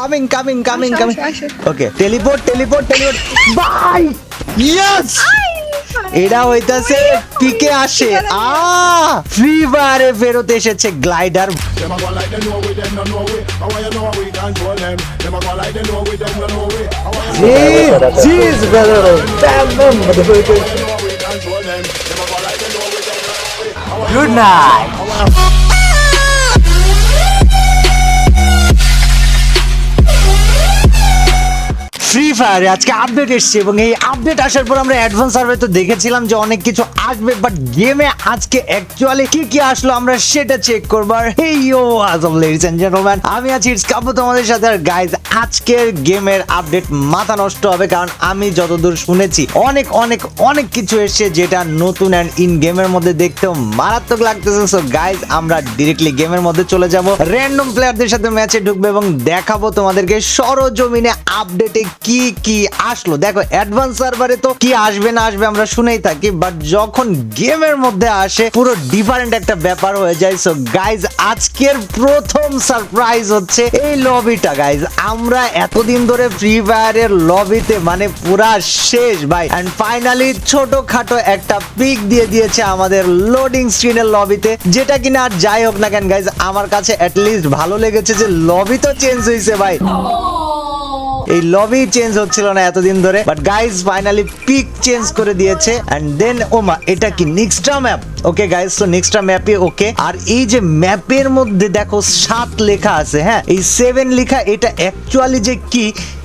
Coming coming coming আসো, coming আসো, আসো। Okay teleport teleport teleport bye yes এরা হইতাছে পিকে আসে। আ ফ্রি ফায়ারে ফেরত এসেছে গ্লাইডার ফ্রি ফায়ারে আজকে আপডেট এসছে এবং এই আপডেট আসার পর আমরা অ্যাডভান্স সার্ভে তো দেখেছিলাম যে অনেক কিছু আসবে বাট গেমে আজকে অ্যাকচুয়ালি কি কি আসলো আমরা সেটা চেক করব। আর এই ইও আজম লেডিস এন্ড জেন্টলম্যান আমি আছি ইটস কাপু তোমাদের সাথে। আর গাইজ আজকের গেমের আপডেট মাথা নষ্ট হবে, কারণ আমি যতদূর শুনেছি, অনেক অনেক অনেক কিছু এসছে যেটা নতুন অ্যান্ড ইন গেমের মধ্যে দেখতেও মারাত্মক লাগতেছে। সো গাইজ আমরা ডিরেক্টলি গেমের মধ্যে চলে যাব। র্যান্ডম প্লেয়ারদের সাথে ম্যাচে ঢুকবে এবং দেখাবো তোমাদেরকে সরজমিনে আপডেটে কি কি আসলো? দেখো অ্যাডভান্স সার্ভারে তো কি আসবে, না আসবে আমরা শুনেই থাকি বাট যখন গেমের মধ্যে আসে, পুরো ডিফারেন্ট একটা ব্যাপার হয়ে যায়। সো গাইজ আজকের প্রথম সারপ্রাইজ হচ্ছে এই লবিটা গাইজ আমরা এতদিন ধরে ফ্রি ফায়ারের লবিতে মানে পুরা শেষ, ভাই। এন্ড ফাইনালি ছোটখাটো একটা পিক দিয়ে দিয়েছে আমাদের লোডিং স্ক্রিনের লবিতে যেটা কিনা আর যাই হোক না কেন গাইজ আমার কাছে অ্যাটলিস্ট ভালো লেগেছে যে লবি তো চেঞ্জ হয়েছে ভাই। এই লবি চেঞ্জ হচ্ছিল না এতদিন ধরে but guys finally pick change করে দিয়েছে এন্ড দেন ওমা, এটা কি নেক্সট্রা ম্যাপ ওকে গাইজ তো নেক্সট্রা ম্যাপে ওকে আর এই যে ম্যাপের মধ্যে দেখো সাত লেখা আছে হ্যাঁ? এই সেভেন লেখা, এটা অ্যাকচুয়ালি যে কি,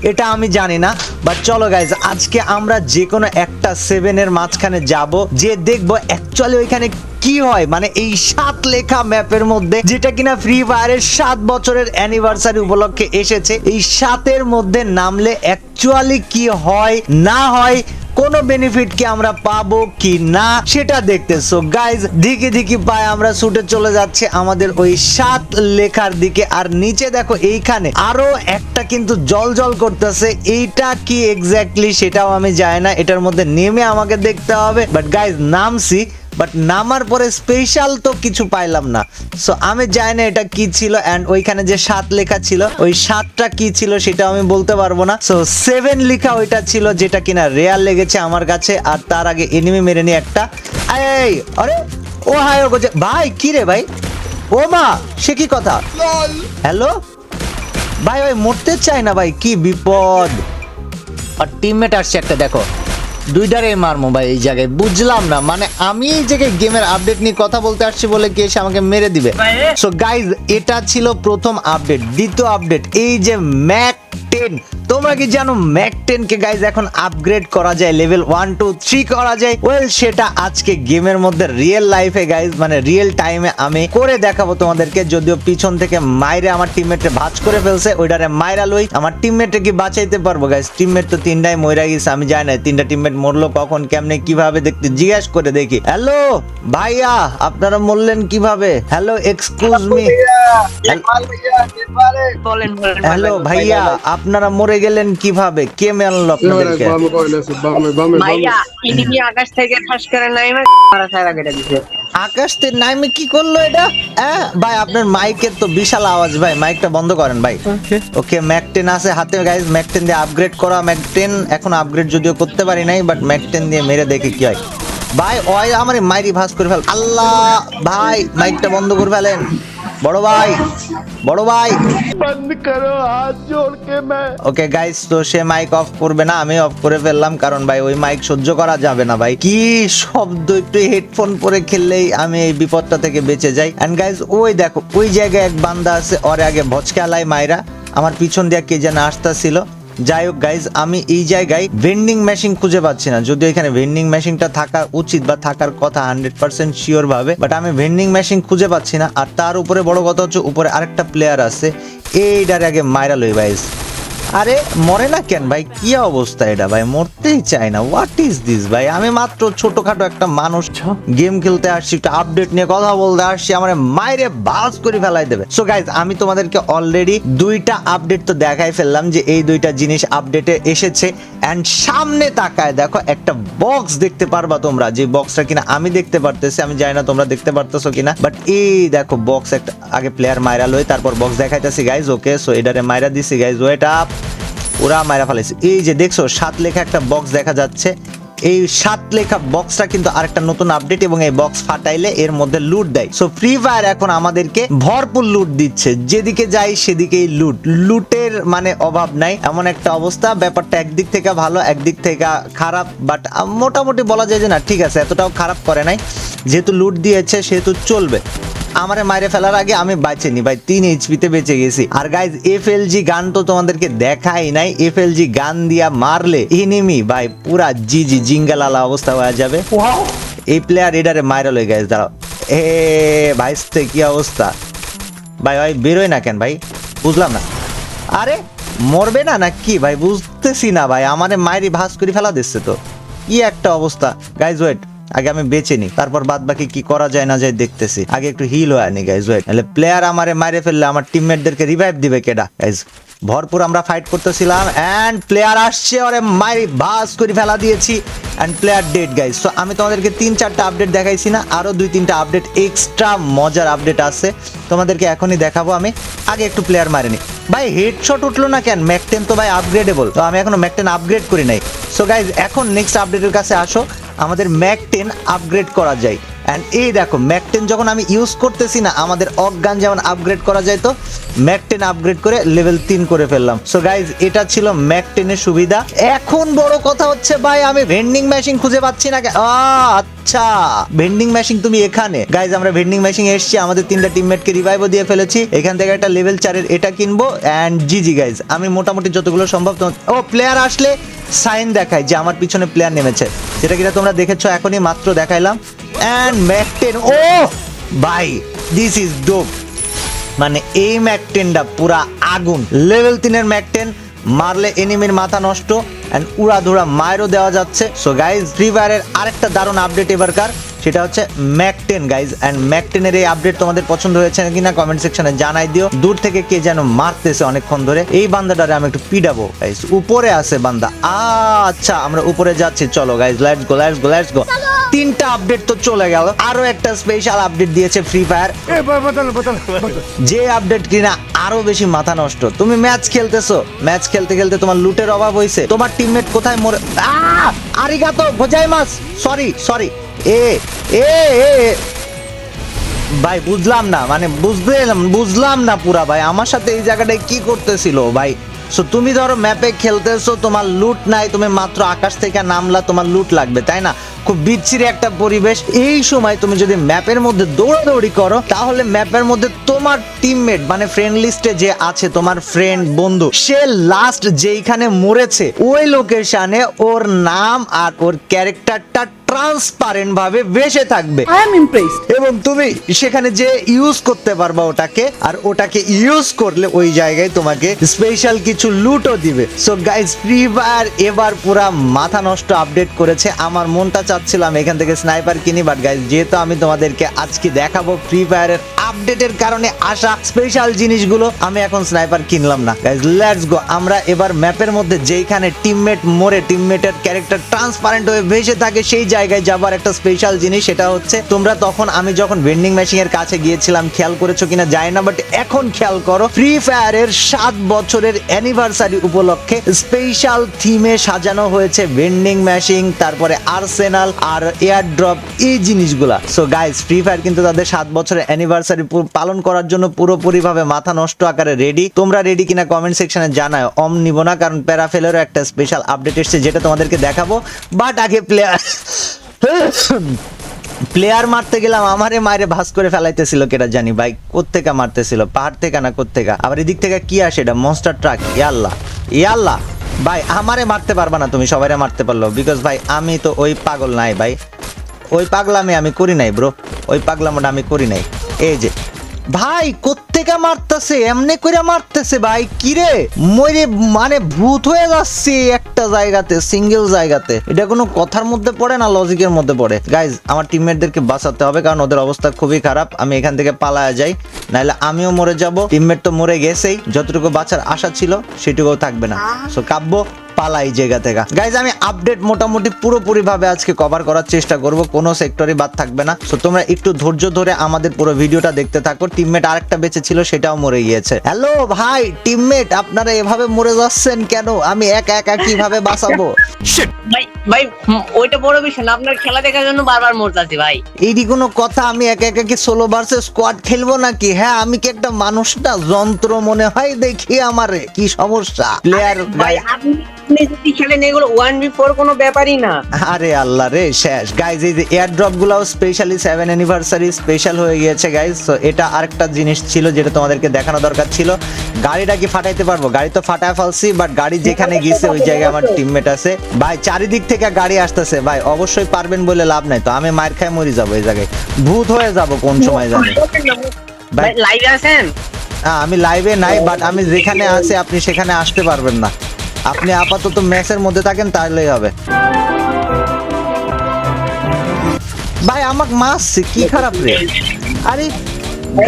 এটা আমি জানি না বাট চলো গাইজ আজকে আমরা যে কোনো একটা সেভেনের মাঝখানে যাব, যে দেখব অ্যাকচুয়ালি ওইখানে কি হয়? মানে এই সাত লেখা ম্যাপের মধ্যে যেটা কিনা ফ্রি ফায়ারের সাত বছরের অ্যানিভার্সারি উপলক্ষে এসেছে, এই সাতের মধ্যে নামলে অ্যাকচুয়ালি কি হয়, না হয়, কোনো বেনিফিট কি আমরা পাবো কি না, সেটা দেখতে। সো গাইজ দিকে দিকে পায়ে আমরা ছুটে চলে যাচ্ছে আমাদের ওই সাত লেখার দিকে। আর নিচে দেখো এইখানে আরও একটা কিন্তু জল জল করতেছে। এইটা কি এক্স্যাক্টলি সেটাও আমি জানি না। এটার মধ্যে নেমে আমাকে দেখতে হবে। বাট গাইজ নামছি বাট নামার পরে স্পেশাল তো কিছু পাইলাম না। সো আমি জানি না এটা কি ছিল অ্যান্ড ওইখানে যে সাত লেখা ছিল ওই সাতটা কি ছিল সেটা আমি বলতে পারব না। সো সেভেন লেখা ওইটা ছিল যেটা কিনা রেয়ার লেগেছে আমার কাছে আর তার আগে এনিমি মেরে নি একটা। এই আরে ও হাই ও গোজে ভাই কি রে ভাই? ও মা সে কি কথা? হ্যালো ভাই ভাই মরতে চাই না ভাই কি বিপদ। আর টিমমেট আসছে একটা দেখো। দুইটারে মারমো মোবাইল এই জায়গায়। বুঝলাম না মানে আমি এই জায়গায় গেমের আপডেট নিয়ে কথা বলতে আসছি বলে কে এসে আমাকে মেরে দিবে? সো গাইজ এটা ছিল প্রথম আপডেট দ্বিতীয় আপডেট এই যে ম্যাক টেন তোমরা কি জানো ম্যাক টেন কে গাইজ এখন আপগ্রেড করা যায় লেভেল ওয়ান টু থ্রি করা যায়? ওয়েল সেটা আজকে গেমের মধ্যে রিয়েল লাইফে গাইজ মানে রিয়েল টাইমে আমি করে দেখাবো তোমাদেরকে। যদিও পিছন থেকে মাইরে আমার টিমমেটে ভাঁজ করে ফেলছে ওইটারে মাইরা লই। আমার টিমমেটে কি বাঁচাইতে পারব গাইজ টিমমেট তো তিনটাই মইরা গেছে আমি জানি না তিনটা টিমমেট মরলো কখন কেমনে কীভাবে দেখতে। জিজ্ঞাসা করে দেখি। হ্যালো ভাইয়া আপনারা মরলেন কীভাবে? হ্যালো এক্সকিউজ মি বলেন বলেন হ্যালো ভাইয়া আপনারা মরে গেলেন কীভাবে? কে মারলো আপনাদেরকে? আকাশ থেকে ঠাস করে নাই মারা ছাড়া কেটে দিছে? আকাশ তে নাইমে কি করল এটা? হ্যাঁ ভাই আপনার মাইকের তো বিশাল আওয়াজ ভাই মাইকটা বন্ধ করেন ভাই। ওকে ম্যাক টেন আছে হাতে গাইজ ম্যাক টেন দিয়ে আপগ্রেড করা ম্যাক টেন এখন আপগ্রেড যদিও করতে পারি নাই বাট ম্যাক টেন দিয়ে মেরে দেখে কি হয়। ভাই ওই আমার মাইরি ভাস করে ফেল। আল্লাহ ভাই মাইকটা বন্ধ করে ফেলেন। বড় ভাই বড় ভাই। বন্ধ করো হাত জোড় কে मैं। ওকে গাইস তো সে মাইক অফ করবে না আমি অফ করে ফেললাম কারণ ভাই ওই মাইক সহ্য করা যাবে না ভাই। কি শব্দ একটু হেডফোন পরে খেললেই আমি এই বিপদটা থেকে বেঁচে যাই। এন্ড গাইস ওই দেখো ওই জায়গায় এক বান্দা আছে ওর আগে ভচকালায় মাইরা। আমার পিছন দিয়ে কে যেন আসতেছিল। যাই হোক গাইজ আমি এই জায়গায় ভেন্ডিং মেশিন খুঁজে পাচ্ছি না। যদি এখানে ভেন্ডিং মেশিনটা থাকা উচিত বা থাকার কথা হান্ড্রেড পার্সেন্ট শিওর ভাবে বাট আমি ভেন্ডিং মেশিন খুঁজে পাচ্ছি না। আর তার উপরে বড় কথা হচ্ছে, উপরে আরেকটা প্লেয়ার আছে। এইটার আগে মাইরা লই ভাইজ আরে মরে না কেন? ভাই কি অবস্থা এটা? ভাই মরতেই চাই না। হোয়াট ইজ দিস ভাই আমি মাত্র ছোটখাটো একটা মানুষ। গেম খেলতে আসছি একটা আপডেট নিয়ে কথা বলতে আসছি আমার মাইরে বাস করে ফেলাই দেবে। সো গাইজ আমি তোমাদেরকে অলরেডি দুইটা আপডেট তো দেখাই ফেললাম যে এই দুইটা জিনিস আপডেটে এসেছে। অ্যান্ড সামনে তাকায় দেখো একটা বক্স দেখতে পারবা তোমরা। যে বক্সটা কিনা আমি দেখতে পারতেছি আমি জানি না তোমরা দেখতে পারতেছো কিনা। বাট এই দেখো বক্স একটা আগে প্লেয়ার মাইরা লই তারপর বক্স দেখাইতেছি গাইজ ওকে সো এটারে মাইরা দিছি গাইজ ওয়েট আপ ওরা মাইরা ফেলেছে এই যে দেখছ, সাত লেখা একটা বক্স দেখা যাচ্ছে। এই সাত লেখা বক্সটা কিন্তু আরেকটা নতুন আপডেট এবং এই বক্স ফাটাইলে এর মধ্যে লুট দেয়। সো ফ্রি ফায়ার এখন আমাদেরকে ভরপুর লুট দিচ্ছে। যেদিকে যাই সেদিকেই লুট লুটের মানে অভাব নাই, এমন একটা অবস্থা। ব্যাপারটা একদিক থেকে ভালো, একদিক থেকে খারাপ বাট মোটামুটি বলা যায় যে না, ঠিক আছে, এতটাও খারাপ করে নাই। যেহেতু লুট দিয়েছে, সেহেতু চলবে। আমারে মাইরে ফেলার আগে আমি বাঁচেনি ভাই। তিন এইচপিতে বেঁচে গেছি। আর গাইজ এফ এল জি গান তো তোমাদেরকে দেখাই নাই। এফ এল জি গান দিয়া মারলে এনিমি ভাই পুরা জি জি জিঙ্গালালা অবস্থা হয়ে যাবে। এই প্লেয়ার এডারে মাইরা লই গাইজ দাঁড়াও। এ ভাইস্তে কি অবস্থা? ভাই ভাই বেরোয় না কেন ভাই? বুঝলাম না। আরে মরবে না না কি ভাই? বুঝতেছি না ভাই। আমারে মায়েরই ভাস করে ফেলা দিচ্ছে তো। কি একটা অবস্থা। গাইজ ওয়েট আগে আমি বেঁচে নি তারপর বাদ বাকি কি করা যায় না যায় দেখতেছি। আগে একটু হিল হয়ে নি গাইজ ওয়েট নাহলে প্লেয়ার আমারে মারে ফেললে, আমার টিমমেটদেরকে রিভাইভ দিবে কেডা গাইজ ভরপুর আমরা ফাইট করতেছিলাম অ্যান্ড প্লেয়ার আসছে, ওরে মারি বাস করে ফেলা দিয়েছি অ্যান্ড প্লেয়ার ডেড গাইজ তো আমি তোমাদেরকে তিন, চারটা আপডেট দেখাইছি না, আরও দুই, তিনটা আপডেট এক্সট্রা মজার আপডেট আছে। তোমাদেরকে এখনই দেখাবো আমি, আগে একটু প্লেয়ার মারিনি ভাই হেডশট উঠল না কেন? ম্যাকটেন তো ভাই আপগ্রেডেবল তো আমি এখনও ম্যাকটেন আপগ্রেড করি নাই। সো গাইজ এখন নেক্সট আপডেটের কাছে আসো। আমাদের ম্যাক টেন আপগ্রেড করা যায়। অ্যান্ড এই দেখো ম্যাকটেন যখন আমি ইউজ করতেছি না, আমাদের অজ্ঞান যেমন আপগ্রেড করা যায় তো ম্যাক টেন আপগ্রেড করে লেভেল তিন করে ফেললাম। সো গাইজ এটা ছিল ম্যাকটেনের সুবিধা। এখন বড় কথা হচ্ছে ভাই, আমি ভেন্ডিং মেশিন খুঁজে পাচ্ছি না আচ্ছা। ভেন্ডিং মেশিন তুমি এখানে। গাইজ আমরা ভেন্ডিং মেশিন এসছি, আমাদের তিনটা টিমমেটকে রিভাইভও দিয়ে ফেলেছি। এখান থেকে একটা লেভেল চারের এটা কিনবো। অ্যান্ড জিজি গাইজ আমি মোটামুটি যতগুলো সম্ভব ও প্লেয়ার আসলে সাইন দেখায় যে আমার পিছনে প্লেয়ার নেমেছে। যেটা কিনা তোমরা দেখেছ, এখনই মাত্র দেখাইলাম। অ্যান্ড ম্যাকটেন ও ভাই দিস ইজ ডোপ মানে এই ম্যাকটেনটা পুরা আগুন। লেভেল তিনের ম্যাকটেন মারলে এনিমির মাথা নষ্ট অ্যান্ড উড়াধুরা মায়েরও দেওয়া যাচ্ছে। সো গাইজ ফ্রি ফায়ারের আরেকটা দারুণ আপডেট এবারকার সেটা হচ্ছে MAC ten guys and MAC টেনের এই আপডেট তোমাদের পছন্দ হয়েছে কিনা কমেন্ট সেকশনে জানাই দিও। দূর থেকে কে যেন মারতেছে অনেকক্ষণ ধরে। এই বান্দাটারে আমি একটু পিডাবো গাইজ উপরে আছে বান্দা। আচ্ছা আমরা উপরে যাচ্ছি। চলো guys let's go let's go let's go তিনটা আপডেট তো চলে গেল। আরও একটা স্পেশাল আপডেট দিয়েছে ফ্রি ফায়ার যে আপডেট কিনা আরও বেশি মাথা নষ্ট। তুমি ম্যাচ খেলতেছো। ম্যাচ খেলতে খেলতে তোমার লুটের অভাব হয়েছে তোমার টিমমেট কোথায় মরে আহ! আরিগাতো গোজাই মাস সরি সরি এ এ এ এ। ভাই বুঝলাম না। মানে বুঝতে বুঝলাম না পুরা ভাই। আমার সাথে এই জায়গাটায় কি করতেছিল ভাই? সো তুমি ধরো ম্যাপে খেলতেছো তোমার লুট নাই তুমি মাত্র আকাশ থেকে নামলা তোমার লুট লাগবে তাই না? খুব বিচ্ছিরি একটা পরিবেশ। এই সময় তুমি যদি ম্যাপের মধ্যে দৌড়াদৌড়ি করো তাহলে ম্যাপের মধ্যে তোমার টিমমেট মানে ফ্রেন্ড লিস্টে যে আছে তোমার ফ্রেন্ড বন্ধু সে লাস্ট যেইখানে মরেছে ওই লোকেশনে ওর নাম আর ওর ক্যারেক্টারটা ট্রান্সপারেন্ট ভাবে ভেসে থাকবে. এবং তুমি সেখানে যে ইউজ করতে পারবা ওটাকে আর ওটাকে ইউজ করলে ওই জায়গায় তোমাকে স্পেশাল কিছু লুটও দিবে। সো গাইজ ফ্রি ফায়ার এবার পুরা মাথা নষ্ট আপডেট করেছে আমার মনটা চাচ্ছিলাম এখান থেকে স্নাইপার কিনি বাট গাইজ যেহেতু আমি তোমাদেরকে আজকে দেখাবো ফ্রি ফায়ারের আপডেটের কারণে আসা স্পেশাল জিনিসগুলো আমি এখন স্নাইপার কিনলাম না। গাইজ লেটস গো আমরা এবার ম্যাপের মধ্যে যেইখানে টিমমেট মরে টিমমেটের ক্যারেক্টার ট্রান্সপারেন্ট হয়ে ভেসে থাকে, সেই জায়গায় যাবার একটা স্পেশাল জিনিস, সেটা হচ্ছে তোমরা তখন আমি যখন ভেন্ডিং মেশিন এর কাছে গিয়েছিলাম, খেয়াল করেছ কিনা যায় না বাট এখন খেয়াল করো ফ্রি ফায়ারের সাত বছরের অ্যানিভার্সারি উপলক্ষে স্পেশাল থিমে সাজানো হয়েছে ভেন্ডিং মেশিন তারপরে আর্সেনাল আর এয়ার ড্রপ এই জিনিসগুলা। সো গাইস ফ্রি ফায়ার কিন্তু তাদের সাত বছরের অ্যানিভার্সারি পালন করার জন্য পুরোপুরিভাবে মাথা নষ্ট আকারে রেডি তোমরা রেডি কিনা কমেন্ট সেকশনে জানাও অম নিব না, কারণ প্যারাফেলেরও একটা স্পেশাল আপডেট এসেছে যেটা তোমাদেরকে দেখাবো। বাট আগে প্লেয়ার প্লেয়ার মারতে গেলাম, আমারে মায়ের ভাস করে ফেলাইতেছিল কেটা জানি ভাই। কোত্থেকা মারতেছিল? পাহাড় থেকে না কোত্থেকা? আবার এদিক থেকে কি আসে এটা? মনস্টার ট্রাক ইয়াল্লা। ইয়াল্লা। ভাই, আমারে মারতে পারবা না তুমি, সবাইরে মারতে পারল বিকজ ভাই, আমি তো ওই পাগল নাই ভাই। ওই পাগলামি আমি করি নাই ব্রো ওই পাগলামোটা আমি করি নাই। এই যে ভাই কোত্থেকে মারতেছে? এমনি করে মারতেছে ভাই কিরে মরে মানে ভূত হয়ে যাচ্ছে একটা জায়গাতে সিঙ্গেল জায়গাতে। এটা কোনো কথার মধ্যে পড়ে না লজিকের মধ্যে পড়ে? গাইজ আমার টিমমেটদেরকে বাঁচাতে হবে কারণ ওদের অবস্থা খুবই খারাপ। আমি এখান থেকে পালায়া যাই নাহলে আমিও মরে যাব। টিমমেট তো মরে গেছেই যতটুকু বাঁচার আশা ছিল সেটুকুও থাকবে না। সো কাব্য পালাই জায়গা থেকে গাইজ আমি আপডেট মোটামুটি পুরোপুরি ভাবে আজকে কভার করার চেষ্টা করব। কোনো সেক্টরে বাদ থাকবে না। সো তোমরা একটু ধৈর্য ধরে আমাদের পুরো ভিডিওটা দেখতে থাকো। টিমমেট আরেকটা বেঁচে ছিল সেটাও মরে গিয়েছে। হ্যালো ভাই টিমমেট আপনারা এভাবে মরে যাচ্ছেন কেন? আমি একা একা কীভাবে বাঁচাবো? ভাই ভাই ওইটা বড় বিষয় না। আপনার খেলা দেখার জন্য বারবার মরতাছি ভাই। এইটি কোনো কথা? আমি একা একা কি সোলো ভার্সেস স্কোয়াড খেলব নাকি? হ্যাঁ আমি কি একটা মানুষ না যন্ত্র মনে হয় দেখি আমারে? কি সমস্যা? প্লেয়ার ভাই আপনি যদি খেলেন এগুলো ওয়ান বি ফোর কোনো ব্যাপারই না। আরে আল্লাহ রে শেষ। গাইজ এই যে এয়ার ড্রপ গুলাও স্পেশালি সেভেন অ্যানিভার্সারি স্পেশাল হয়ে গিয়েছে গাইজ তো এটা আরেকটা জিনিস ছিল যেটা তোমাদেরকে দেখানো দরকার ছিল। গাড়িটা কি ফাটাইতে পারব? গাড়ি তো ফাটায় ফেলছি বাট গাড়ি যেখানে গিয়েছে ওই জায়গায় আমার টিমমেট আছে। ভাই চারিদিক থেকে গাড়ি আসতেছে। ভাই অবশ্যই পারবেন বলে লাভ নাই তো। আমি মার খাই মরি যাব এই জায়গায়। ভূত হয়ে যাব কোন সময় জানি। ভাই লাইভে আছেন? আমি লাইভে নাই বাট আমি যেখানে আছি আপনি সেখানে আসতে পারবেন না। আপনি আপাতত ম্যাচের মধ্যে থাকেন তাহলেই হবে। ভাই আমাক মারছে কি খারাপ রে? আরে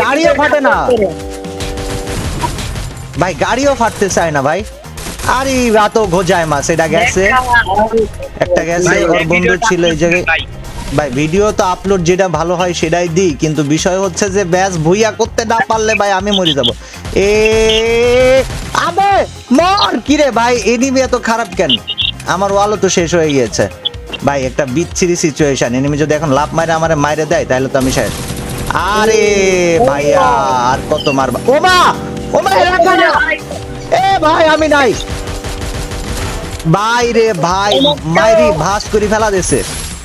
গাড়িও ফাটে না। ভাই গাড়িও ফাটতে চায় না ভাই। আরে রাত ঘোজায় মাছ এটা গেছে। একটা গেছে ওর বন্ধু ছিল এই জায়গায়। ভাই। ভিডিও তো আপলোড যেটা ভালো হয় সেটাই দিই কিন্তু বিষয় হচ্ছে যে ব্যাস ভুইয়া করতে না পারলে ভাই আমি মরে যাব। এ মর! কিরে ভাই এনিমি এত খারাপ কেন? আমার ওয়ালও তো শেষ হয়ে গিয়েছে। ভাই একটা বিচ্ছিরি সিচুয়েশন এনিমি যদি এখন লাভ মারে আমারে মাইরে দেয় তাহলে তো আমি শেষ আরে ভাইয়া আর কত মারবা? ওমা ওমা এলাকা না এ ভাই আমি নাই। ভাই রে ভাই মাইরি ভাস করে ফেলা দেছে।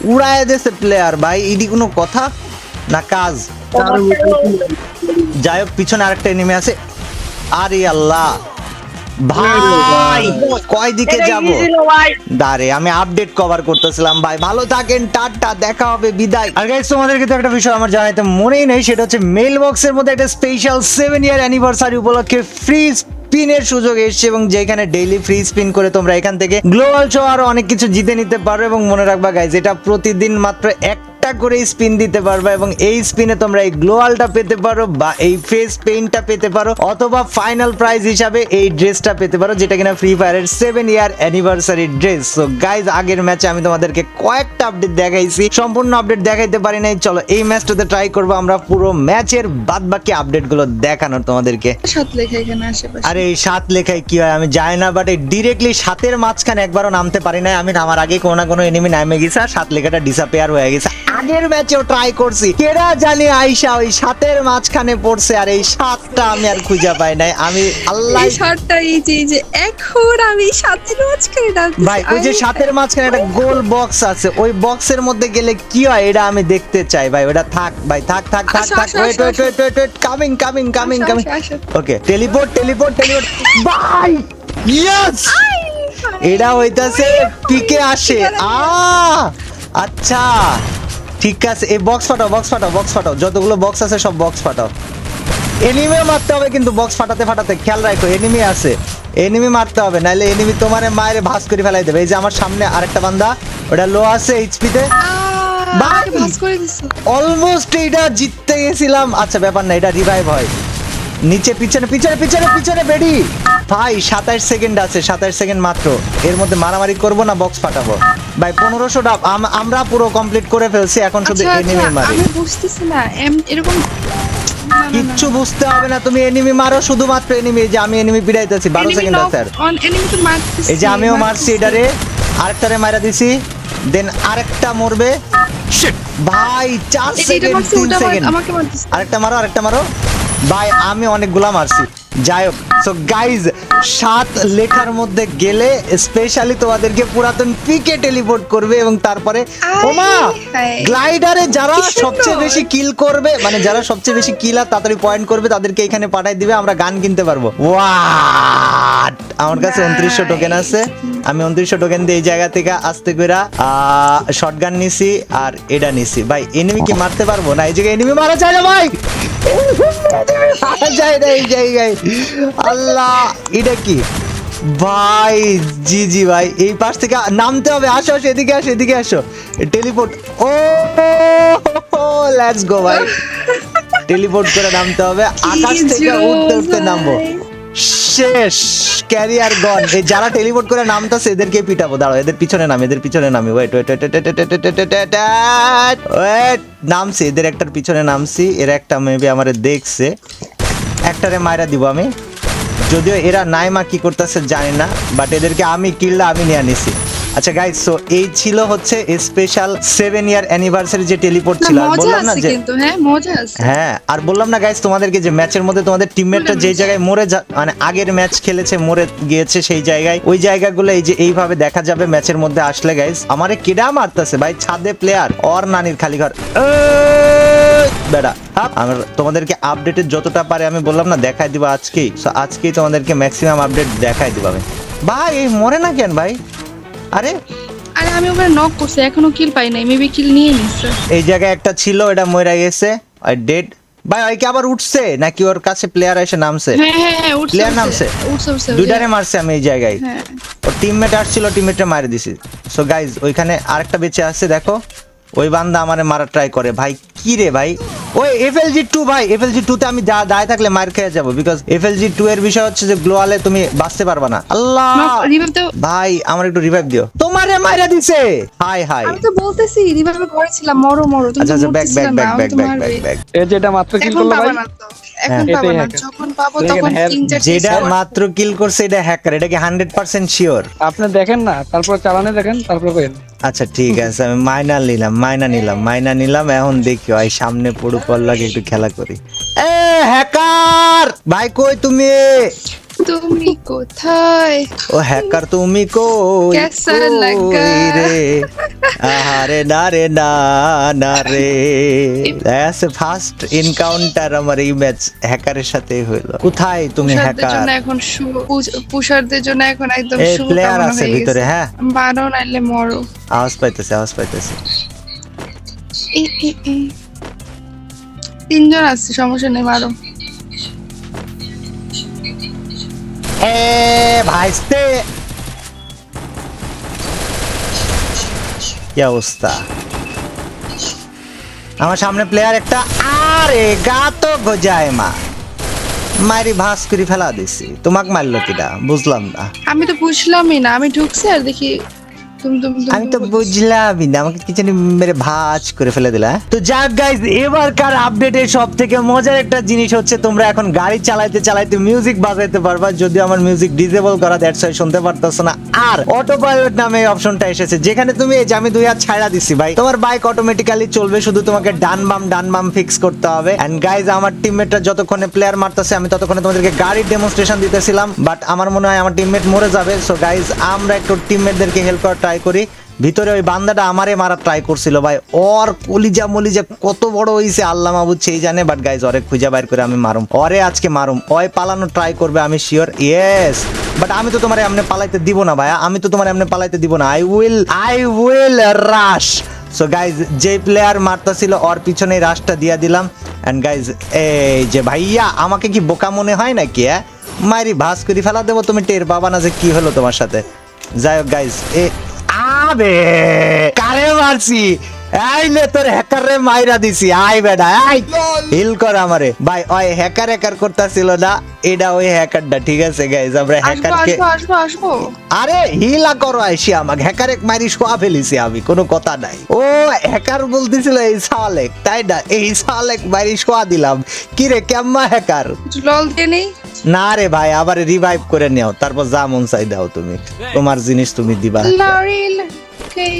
উড়ায় দেছে প্লেয়ার ভাই ইডি কোনো কথা? না কাজ? যাই হোক পিছনে আরেকটা এনিমে আছে। আরে আল্লাহ! ভাই। কয় দিকে যাব? দাঁড়ে আমি আপডেট কভার করতেছিলাম ভাই। ভালো থাকেন টাটা দেখা হবে বিদায়। আর গাইস তোমাদেরকে তো একটা বিষয় আমার জানাইতে মনেই নেই সেটা হচ্ছে মেল বক্সের মধ্যে একটা স্পেশাল সেভেন ইয়ার অ্যানিভার্সারি উপলক্ষে ফ্রি স্পিনের সুযোগ এসছে এবং যেখানে ডেইলি ফ্রি স্পিন করে তোমরা এখান থেকে গ্লোবাল শো আরও অনেক কিছু জিতে নিতে পারো এবং মনে রাখবা গাইজ এটা প্রতিদিন মাত্র একটা করে স্পিন দিতে পারবে এবং এই স্পিনে তোমরা এই গ্লোয়ালটা পেতে পারো বা এই ফেস পেইন্টটা পেতে পারো অথবা ফাইনাল প্রাইজ হিসাবে এই ড্রেসটা পেতে পারো যেটা কিনা ফ্রি ফায়ারের seven year anniversary dress so guys আগের ম্যাচে আমি তোমাদেরকে কয়েকটা আপডেট দেখাইছি। সম্পূর্ণ আপডেট দেখাইতে পারি নাই। চলো এই ম্যাচটাতে ট্রাই করব আমরা পুরো ম্যাচের বাদ বাকি আপডেটগুলো দেখানোর তোমাদেরকে। সাত লেখা এখানে আশেপাশে। আরে এই সাত লেখায় কি হয় আমি জানি না বাট এই ডিরেক্টলি সাতের মাঝখানে একবারও নামতে পারি না আমি নামার আগে কোনো না কোনো এনিমি নামে গেছে আর সাত লেখাটা ডিসাপেয়ার হয়ে গেছে। আগের ম্যাচেও ট্রাই করছি কেরা জানি আইসা ওই সাতের মাঝখানে পড়ছে আর এই সাতটা আমি আর খুঁজে পাই নাই আমি আল্লাহ শার্টটা এই যে যে এখন আমি সাথে মাঝখানে। ভাই ওই যে সাতের মাঝখানে একটা গোল বক্স আছে ওই বক্সের মধ্যে গেলে কি হয় এটা আমি দেখতে চাই ভাই ওটা থাক ভাই থাক থাক থাক থাক wait wait wait wait wait coming coming coming coming. Okay teleport teleport teleport ভাই ইয়েস এটা হইতাছে পিকে আসে আ আচ্ছা ঠিক আছে এই বক্স ফাটাও বক্স ফাটাও বক্স ফাটাও। যতগুলো বক্স আছে সব বক্স ফাটাও। এনিমি মারতে হবে কিন্তু বক্স ফাটাতে ফাটাতে খেয়াল রাখো এনিমি আছে। এনিমি মারতে হবে নাহলে এনিমি তোমারে মায়ের ভাস করে ফেলাই দেবে। এই যে আমার সামনে আরেকটা বান্দা ওটা লো আছে এইচপি তে। আহ, ভাই! করে দিছো। অলমোস্ট এটা জিততে গেছিলাম। আচ্ছা ব্যাপার না এটা রিভাইভ হয়। নিচে পিছনে পিছনে পিছনে পিছনে বেডি। ভাই সাতাশ সেকেন্ড আছে সাতাশ সেকেন্ড মাত্র। এর মধ্যে মারামারি করব না বক্স ফাটাবো। ভাই পনেরোশো ডাব আমরা পুরো কমপ্লিট করে ফেলছি এখন শুধু আচ্ছা, এনিমি আচ্ছা, মারি। আমি বুঝতেছি না এরকম না, না, না, কিচ্ছু বুঝতে হবে না তুমি এনিমি মারো শুধুমাত্র এনিমি যে আমি এনিমি পিড়াইতেছি বারো সেকেন্ড আছে আর এই যে আমিও মারছি। এটারে আরেকটারে মারা দিছি দেন আরেকটা মরবে। ভাই চার সেকেন্ড তিন সেকেন্ড। আমাকে মারতেছে। আরেকটা মারো আরেকটা মারো। ভাই আমি অনেকগুলা মারছি যাই হোক সো গাইজ সাত লেখার মধ্যে গেলে স্পেশালি তোমাদেরকে পুরাতন পিকে টেলিপোর্ট করবে এবং তারপরে ওমা গ্লাইডারে যারা সবচেয়ে বেশি কিল করবে মানে যারা সবচেয়ে বেশি কিল আর তাড়াতাড়ি পয়েন্ট করবে তাদেরকে এখানে পাঠাই দিবে আমরা গান কিনতে পারব। ওয়াট আমার কাছে. উনত্রিশশো টোকেন আছে। আমি উনত্রিশশো টোকেন দিয়ে এই জায়গা থেকে আসতে করে শর্ট গান নিছি আর এটা নিছি। ভাই এনিমি কি মারতে পারব? না এই জায়গায় এনিমি মারা যায় না ভাই! মারা যায় না এই জায়গায়। আল্লাহ এটা কি ভাই জি জি ভাই এই পাশ থেকে নামতে হবে আসো আসো এদিকে আসো এদিকে আসো টেলিপোর্ট ও লেটস গো ভাই টেলিপোর্ট করে নামতে হবে আকাশ থেকে উঠতে উঠতে নামবো শেষ ক্যারিয়ার গন এই যারা টেলিপোর্ট করে নামতাছে এদেরকে পিটাবো দাঁড়াও এদের পিছনে নামি এদের পিছনে নামি wait wait wait wait wait নামছি এদের একটার পিছনে নামছি এর একটা মেবি আমারে দেখছে একটারে মাইরা দিব আমি যদিও এরা নাইমা কি করতেছে জানি না বাট এদেরকে আমি কিল্লা আমি নিয়ে নিছি আচ্ছা গাইস সো এই ছিল হচ্ছে স্পেশাল সেভেন ইয়ার অ্যানিভার্সারি যে টেলিপোর্ট ছিল। আর বললাম না যে কিন্তু হ্যাঁ মজা আছে। হ্যাঁ আর বললাম না গাইস তোমাদেরকে যে ম্যাচের মধ্যে তোমাদের টিমমেটটা যে জায়গায় মরে যা- মানে আগের ম্যাচ খেলেছে মরে গিয়েছে সেই জায়গায় ওই জায়গাগুলো এই যে এইভাবে দেখা যাবে ম্যাচের মধ্যে আসলে গাইস আমারে কেডা মারতাছে? ভাই ছাদে প্লেয়ার অর নানির খালি ঘর। হাপ। আমার তোমাদেরকে আপডেটের যতটা পারে আমি বললাম না দেখাই দিব আজকেই। So, আজকেই তোমাদেরকে ম্যাক্সিমাম আপডেট দেখাই দিব আমি। ভাই এই মরে না কেন ভাই? আরে। আরে আমি ওখানে নক করছি এখনও কিল পাই নাই মেবি কিল নিয়ে নিচ্ছে এই জায়গায় একটা ছিল এটা মরে গেছে আর ডেড ভাই ওই কি আবার উঠছে? নাকি ওর কাছে প্লেয়ার এসে নামছে? হ্যাঁ হ্যাঁ হ্যাঁ উঠছে উঠছে, নামছে? দুইটারে মারছে আমি এই জায়গায়। হ্যাঁ। ওর টিমমেট আসছিল টিমমেটে মারি দিছি। সো গাইজ ওইখানে আরেকটা বেঁচে আছে দেখো। ওই বান্দা আমারে মারা ট্রাই করে। ভাই কি রে ভাই? ওই এফ এফএলজি টু ভাই এফএলজি টু তে আমি দা- দায় থাকলে মার খেয়ে যাব বিকজ এফএলজি টু এর বিষয় হচ্ছে যে গ্লোয়ালে তুমি বাঁচতে পারবা না। আল্লাহ! রিভাইভ দাও ভাই আমার একটু রিভাইভ দিও। তোমারে মাইরা দিছে! হাই হাই। আমি তো বলতেছি রিভাইভ করেছিলাম মরো মরো। তুমি আচ্ছা back back back back back back. Back এই যেটা মাত্র কিল করল ভাই? এখন হ্যাঁ, পাবা না যখন পাবো তখন যেটা মাত্র কিল করছে এটা হ্যাকার এটা কি হান্ড্রেড পার্সেন্ট শিওর আপনি দেখেন না তারপর চালানে দেখেন তারপর কইেন আচ্ছা ঠিক আছে, আমি মাইনা নিলাম মাইনা নিলাম মাইনা নিলাম, এখন দেখি, ওই সামনে পড়ু পড়লাকে একটু খেলা করি। এ, হ্যাকার! ভাই, কই তুমি? তুমি কোথায়? ও হ্যাকার তুমি কই? কেসা লাগা? রে? আহারে না রে না না রে। ফার্স্ট এনকাউন্টার আমার এই ম্যাচ হ্যাকারের সাথে হইল। কোথায় তুমি হ্যাকার? জন্য এখন পুষারদের জন্য এখন একদম শুভ প্লেয়ার আছে ভিতরে হ্যাঁ। বারো নাইলে মরো। আওয়াজ পাইতেছে আওয়াজ পাইতেছে। তিনজন আছে সমস্যা নেই মারো। কি অবস্থা? আমার সামনে প্লেয়ার একটা, আরে, গা তো গজায়, মা। মারি ভাস করে ফেলা দিছি। তোমাক মারলো কিটা বুঝলাম না। আমি তো বুঝলামই না, আমি ঢুকছি আর দেখি আমি তো। বুঝলামই না আমাকে কি জানি মেরে ভাজ করে ফেলে দিলা হ্যাঁ? তো যাক গাইজ এবারকার আপডেটের সব থেকে মজার একটা জিনিস হচ্ছে তোমরা এখন গাড়ি চালাইতে চালাইতে মিউজিক বাজাইতে পারবা যদিও আমার মিউজিক ডিজেবল করা দ্যাটস ওয়াই শুনতে পারতেছো না আর অটো পাইলট নামে এই অপশনটা এসেছে যেখানে তুমি এই যে আমি দুই হাত ছাড়া দিছি ভাই তোমার বাইক অটোমেটিক্যালি চলবে শুধু তোমাকে ডান বাম ডান বাম ফিক্স করতে হবে এন্ড গাইজ আমার টিমমেটরা যতক্ষণে প্লেয়ার মারতেছে আমি ততক্ষণে তোমাদেরকে গাড়ির ডেমনস্ট্রেশন দিতেছিলাম বাট আমার মনে হয় আমার টিমমেট মরে যাবে সো গাইজ আমরা একটু টিমমেটদেরকে হেল্প করার ট্রাই করি। ভিতরে ওই বান্দাটা আমারে মারা ট্রাই করছিল ভাই। ওর কলিজা মলিজা কত বড় হইছে, আল্লাহ মাহবুদ সেই জানে বাট গাইজ ওরে খুঁজে বাইর করে আমি মারুম। ওরে আজকে মারুম। ওই পালানো ট্রাই করবে, আমি শিওর ইয়েস বাট আমি তো তোমার এমনি পালাইতে দিব না ভাই আমি তো তোমার এমনি পালাইতে দিব না। I will I will rush so guys যে প্লেয়ার মারতাছিল, ওর পিছনে রাশটা দিয়া দিলাম। এন্ড গাইজ এই যে ভাইয়া, আমাকে কি বোকা মনে হয় নাকি হ্যাঁ? মারি ভাস করি ফেলা দেবো, তুমি টের পাবা না যে কি হলো তোমার সাথে। যাই হোক গাইজ এ আবে কারে মারছি? এই লে তোর হ্যাকার রে মাইরা দিছি। আই বেডা আই হিল কর আমারে। ভাই ওই হ্যাকার হ্যাকার করতেছিল না? এটা ওই হ্যাকারটা ঠিক আছে গাইজ আমরা আসব হ্যাকারকে আসব আসব আসব। আরে হিলা করো আইসি আমাকে। হ্যাকার এক মারি শোয়া ফেলিছি আমি কোনো কথা নাই। ও হ্যাকার বলতেছিল এই সালেক তাই না? এই সালেক মারি শোয়া দিলাম। কি রে কেম্মা হ্যাকার লল দিয়ে নেই? না রে ভাই আবার রিভাইভ করে নেও। তারপর যা মন চাই দাও তুমি। তোমার জিনিস তুমি দিবা। লরিল কেই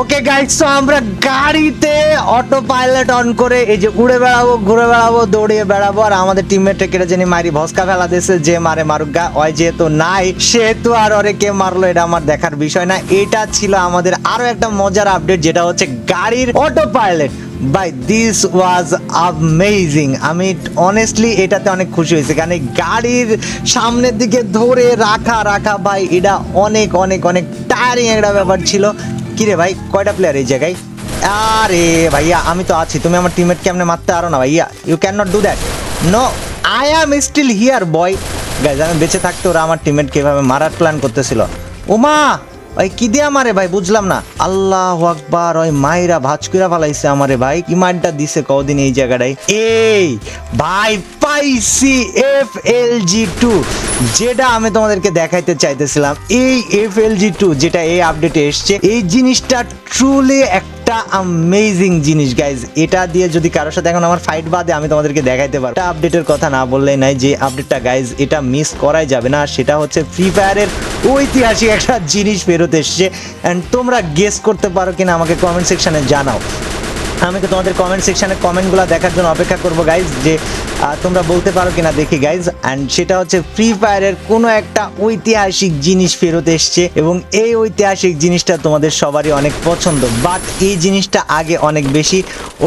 ওকে গাইড তো আমরা গাড়িতে অটো পাইলট অন করে এই যে উড়ে বেড়াবো, ঘুরে বেড়াবো, দৌড়িয়ে বেড়াবো, আর আমাদের টিমমেটে কেটে জানি মারি ভস্কা ফেলা দিয়েছে, যে মারে মারুক গা, ওই যেহেতু নাই সেহেতু আর ওরে কে মারলো, এটা আমার দেখার বিষয় না। এটা ছিল আমাদের আরও একটা মজার আপডেট যেটা হচ্ছে গাড়ির autopilot by this was amazing আমি অনেস্টলি এটাতে অনেক খুশি হয়েছি। কারণ এই গাড়ির সামনের দিকে ধরে রাখা রাখা ভাই, এটা অনেক অনেক অনেক টায়ারিং একটা ব্যাপার ছিল। কিরে ভাই, কয়টা প্লেয়ার এই জায়গায়? আরে ভাইয়া, আমি তো আছি। তুমি আমার টিমমেট কেমনে মারতে পারো না ভাইয়া? You can not do that no I am still here boy guys আমি বেঁচে থাকতে ওরা আমার টিমমেট কীভাবে মারার প্ল্যান করতেছিল। ওমা ভাই কি দিয়ে আমারে ভাই? বুঝলাম না। আল্লাহ আকবার, ওই মাইরা ভাজ কইরা ফালাইছে আমারে ভাই। কি মারটা দিছে কদিন এই জায়গাটায়? এই, ভাই পাইছি এফ এল জি টু। যেটা আমি তোমাদেরকে দেখাইতে চাইতেছিলাম, এই এফ এল জি টু যেটা এই আপডেটে এসছে, এই জিনিসটা ট্রুলি একটা অ্যামেজিং জিনিস গাইজ এটা দিয়ে যদি কারোর সাথে এখন আমার ফাইট বাদে, আমি তোমাদেরকে দেখাইতে পারব। এটা আপডেটের কথা না বললেই নাই যে আপডেটটা গাইজ এটা মিস করাই যাবে না। সেটা হচ্ছে ফ্রি ফায়ারের ঐতিহাসিক একটা জিনিস ফেরত এসছে। অ্যান্ড তোমরা গেস করতে পারো কিনা আমাকে কমেন্ট সেকশনে জানাও। আমি তো তোমাদের কমেন্ট সেকশনে কমেন্টগুলো দেখার জন্য অপেক্ষা করব গাইজ যে তোমরা বলতে পারো কিনা দেখি গাইজ অ্যান্ড সেটা হচ্ছে ফ্রি ফায়ারের কোনো একটা ঐতিহাসিক জিনিস ফেরত এসছে এবং এই ঐতিহাসিক জিনিসটা তোমাদের সবারই অনেক পছন্দ। বাট এই জিনিসটা আগে অনেক বেশি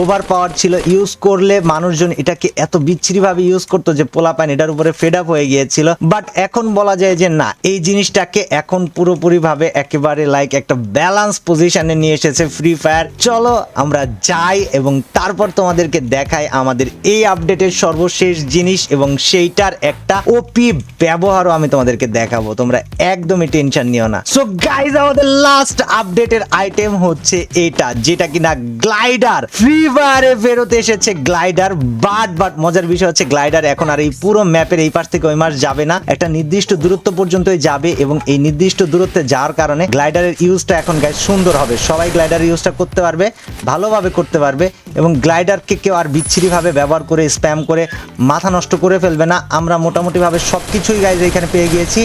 ওভার পাওয়ার ছিল। ইউজ করলে মানুষজন এটাকে এত বিচ্ছিরিভাবে ইউজ করতো যে পোলা পোলাপান এটার উপরে ফেড আপ হয়ে গিয়েছিল। বাট এখন বলা যায় যে, না, এই জিনিসটাকে এখন পুরোপুরিভাবে একেবারে লাইক একটা ব্যালান্স পজিশনে নিয়ে এসেছে ফ্রি ফায়ার চলো, আমরা যাই এবং তারপর তোমাদেরকে দেখাই আমাদের এই আপডেটের সর্বশেষ জিনিস এবং সেইটার একটা ওপি ব্যবহারও আমি তোমাদেরকে দেখাবো। তোমরা একদমই টেনশন নিও না। সো গাইজ আমাদের লাস্ট আপডেটের আইটেম হচ্ছে এটা, যেটা কিনা গ্লাইডার ফ্রি ফায়ারে ফেরত এসেছে গ্লাইডার বাট বাট মজার বিষয় হচ্ছে গ্লাইডার এখন আর এই পুরো ম্যাপের এই পাশ থেকে ওই মাস যাবে না। একটা নির্দিষ্ট দূরত্ব পর্যন্তই যাবে এবং এই নির্দিষ্ট দূরত্বে যাওয়ার কারণে গ্লাইডারের ইউজটা এখন গাইজ সুন্দর হবে। সবাই গ্লাইডার ইউজটা করতে পারবে, ভালোভাবে করতে পারবে এবং গ্লাইডারকে কেউ আর বিচ্ছিরিভাবে ব্যবহার করে, স্প্যাম করে, মাথা নষ্ট করে ফেলবে না। আমরা মোটামুটিভাবে সব কিছুই গাইজ এখানে পেয়ে গিয়েছি।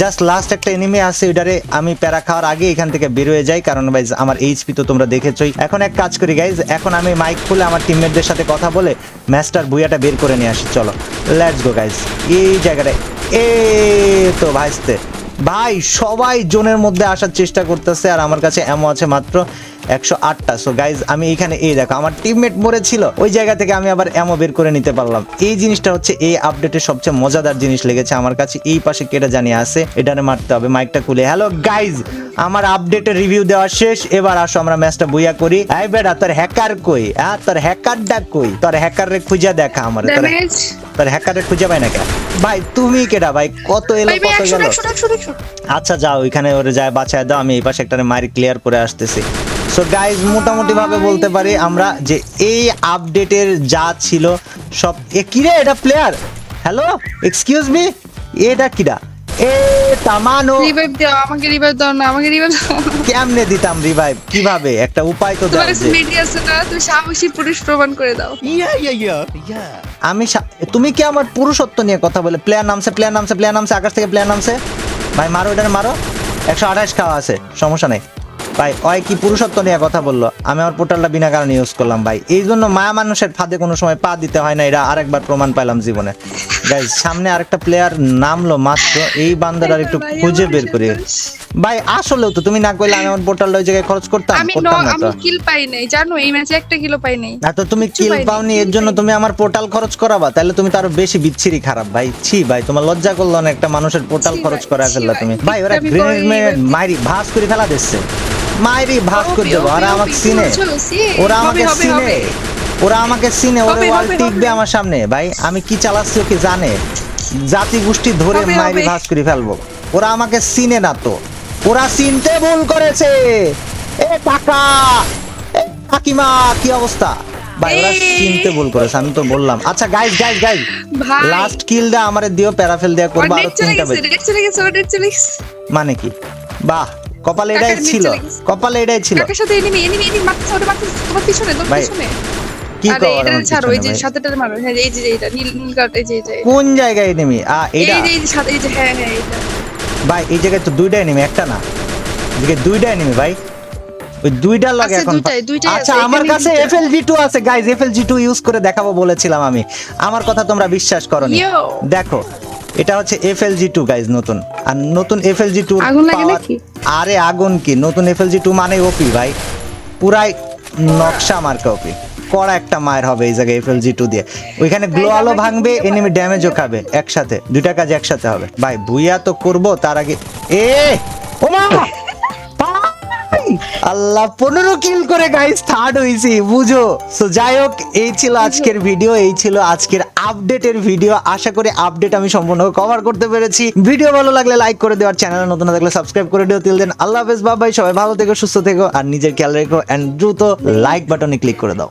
জাস্ট লাস্ট একটা এনিমি আছে ওইটারে আমি প্যারা খাওয়ার আগে এখান থেকে বের হয়ে যাই, কারণ ভাইজ আমার এইচপি তো তোমরা দেখেছই। এখন এক কাজ করি গাইজ এখন আমি মাইক খুলে আমার টিমমেটদের সাথে কথা বলে ম্যাচটার বুয়াটা বের করে নিয়ে আসি, চলো। লেটস গো গাইজ এই জায়গাটায়। এ তো ভাইস্তে ভাই, সবাই জোনের মধ্যে আসার চেষ্টা করতেছে আর আমার কাছে এমন আছে মাত্র একশো আটটা। সো গাইজ আমি এখানে এই দেখো, আমার টিমমেট মরেছিল, ওই জায়গা থেকে আমি আবার এমো বের করে নিতে পারলাম। এই জিনিসটা হচ্ছে এই আপডেটের সবচেয়ে মজাদার জিনিস লেগেছে আমার কাছে, এই পাশে কেটে জানিয়ে আছে, এটারে মারতে হবে মাইকটা খুলে। হ্যালো গাইজ আমার আপডেটের রিভিউ দেওয়া শেষ। এবার আসো আমরা ম্যাচটা বইয়া করি। এই বেটা তোর হ্যাকার কই? হ্যাঁ তোর হ্যাকারটা কই? তোর হ্যাকার রে খুঁজা দেখা আমার। তোর হ্যাকারে খুঁজে পাই না কেন? ভাই তুমি কেডা ভাই? কত এলো কত গেল? আচ্ছা যাও ওইখানে ওরে যায় বাঁচায় দাও। আমি এই পাশে একটা মারি ক্লিয়ার করে আসতেছি। সো গাইজ মোটামুটি ভাবে বলতে পারি আমরা যে এই আপডেটের যা ছিল সব এ কিরে এটা প্লেয়ার হ্যালো এক্সকিউজ মি এটা কিরা এ তামানো। রিভাইভ দাও আমাকে রিভাইভ দাও না আমাকে রিভাইভ দাও। কেমনে দিতাম রিভাইভ কীভাবে? একটা উপায় তো দাও তোমার যে আছে না তুমি সাহসী পুরুষ প্রমাণ করে দাও। আমি সা- তুমি কি আমার পুরুষত্ব নিয়ে কথা বলে? প্লেয়ার নামছে প্লেয়ার নামছে প্লেয়ার নামছে আকাশ থেকে প্লেয়ার নামছে? ভাই মারো এটা মারো। একশো আঠাশ খাওয়া আছে সমস্যা নেই। ভাই ওই কি পুরুষত্ব নিয়ে কথা বলল? আমি আমার পোর্টালটা বিনা কারণে ইউজ করলাম ভাই। এই জন্য মায়া মানুষের ফাঁদে কোনো সময় পা দিতে হয় না এটা আরেকবার প্রমাণ পাইলাম জীবনে। গাইজ সামনে আরেকটা প্লেয়ার নামলো মাত্র এই বান্দার একটু খুঁজে বের করি। ভাই আসলেও তো তুমি না কইলে আমি আমার পোর্টালটা ওই জায়গায় খরচ করতাম আমি ন করতাম না আমি কিল পাই নাই জানো এই ম্যাচে একটা কিলো পাই নাই। না তো তুমি কিল পাওনি এর জন্য তুমি আমার পোর্টাল খরচ করাবা তাহলে তুমি তো আরও বেশি বিচ্ছিরি খারাপ ভাই। ছি ভাই তোমার লজ্জা করল না একটা মানুষের পোর্টাল খরচ ভাই, করা ফেললা তুমি। ভাই ওরা গ্রেনেড ভাই। মাইরি ভাস করে ফেলা দিচ্ছে। মাইরি ভাস করে দেবো। ওরা আমাকে সিনে ওরা আমাকে সিনে ওরা আমাকে সিনে ওরা ওয়াল টিকবে আমার সামনে। ভাই আমি কি চালাচ্ছি ওকে জানে? জাতি গোষ্ঠী ধরে হবে। ভাস করে ফেলব। ওরা আমাকে সিনে না তো। ওরা চিনতে ভুল করেছে। এ টাকা এ কাকিমা কি অবস্থা? ভাই ওরা চিনতে ভুল করেছে আমি তো বললাম। আচ্ছা গাইজ গাইজ গাইজ ভাই। লাস্ট কিলটা আমারে দিও প্যারাফেল দেয়া করব আরও গেছে। মানে কি? বাহ। কপালে এটাই ছিল কপালে এটাই ছিল। কাকার সাথে এনিমি এনিমি এনিমি মারতেছে ওটা মারতেছে তোমার পিছনে তোমার পিছনে। কি আরে কর এটা ছাড়ো এই যে ভাই? মারো হ্যাঁ এই যে এইটা নীল নীল কার্ড এই যে এই যে। কোন জায়গায় নেমি আ এটা এই যে এই যে সাথে এই যে হ্যাঁ হ্যাঁ এইটা। ভাই এই জায়গায় তো দুইটা এনিমি একটা না। এদিকে দুইটা এনিমি ভাই। ওই দুইটার লাগে আছে এখন আচ্ছা আমার কাছে দুইটা। এফএলজি টু আছে গাইজ এফএলজি টু ইউজ করে দেখাবো বলেছিলাম আমি। আমার কথা তোমরা বিশ্বাস করনি! দেখো এটা হচ্ছে F L G two guys নতুন। আর নতুন এফ এল জি টু আরে আগুন কি? নতুন এফ এল জি টু মানে ওপি ভাই। পুরাই নকশা মার্কা ওপি কড়া একটা মায়ের হবে এই জায়গায় এফ এল জি টু দিয়ে। ওইখানে গ্লো আলো ভাঙবে এনিমি ড্যামেজও খাবে একসাথে। দুইটা কাজ একসাথে হবে। ভাই ভুইয়া তো করব তার আগে এ! ওমা! আল্লাহ পনেরো কিল করে গাইস থার্ড হয়েছি, বুঝো? সো যাই হোক এই ছিল আজকের ভিডিও এই ছিল আজকের আপডেটের ভিডিও আশা করি আপডেট আমি সম্পূর্ণ কভার করতে পেরেছি। ভিডিও ভালো লাগলে লাইক করে দেওয়ার চ্যানেল নতুন থাকলে সাবস্ক্রাইব করে দিও। তিল দেন আল্লাহ হাফেজ বাবাই সবাই ভালো থেকো, সুস্থ থেকো, আর নিজের খেয়াল রেখো এন্ড দ্রুত লাইক বাটনে ক্লিক করে দাও।